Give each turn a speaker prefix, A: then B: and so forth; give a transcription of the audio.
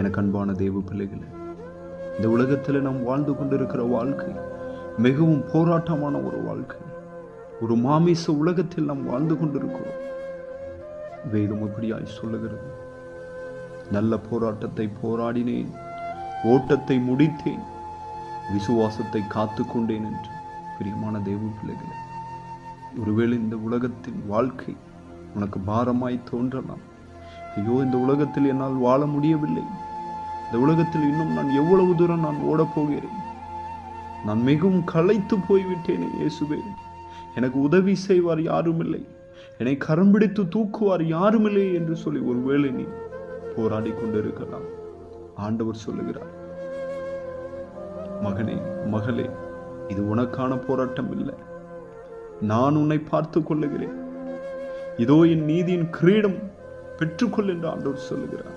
A: எனக்கு அன்பான தெய்வ பிள்ளைகளை இந்த உலகத்தில் நாம் வாழ்ந்து கொண்டிருக்கிற வாழ்க்கை மிகவும் போராட்டமான ஒரு வாழ்க்கை. ஒரு மாமிச உலகத்தில் நாம் வாழ்ந்து கொண்டிருக்கிறோம். வேதம் இப்படியாய் சொல்லுகிறது. நல்ல போராட்டத்தை போராடினேன் ஓட்டத்தை முடித்தேன் விசுவாசத்தை காத்து கொண்டேன் என்று. பிரியமான தெய்வ பிள்ளைகளை ஒருவேளை இந்த உலகத்தின் வாழ்க்கை உனக்கு பாரமாய் தோன்றலாம். ஐயோ இந்த உலகத்தில் என்னால் வாழ முடியவில்லை. இந்த உலகத்தில் இன்னும் நான் எவ்வளவு தூரம் நான் ஓடப்போகிறேன் நான் மிகவும் களைத்து போய்விட்டேனே இயேசுவே. எனக்கு உதவி செய்வார் யாரும் இல்லை என்னை கரம் பிடித்து தூக்குவார் யாரும் இல்லை என்று சொல்லி ஒருவேளை நீ போராடி கொண்டிருக்கலாம். ஆண்டவர் சொல்லுகிறார் மகனே மகளே இது உனக்கான போராட்டம் இல்லை. நான் உன்னை பார்த்து கொள்ளுகிறேன். இதோ என் நீதியின் கிரீடம் பெற்றுக்கொள் என்று ஆண்டவர் சொல்லுகிறார்.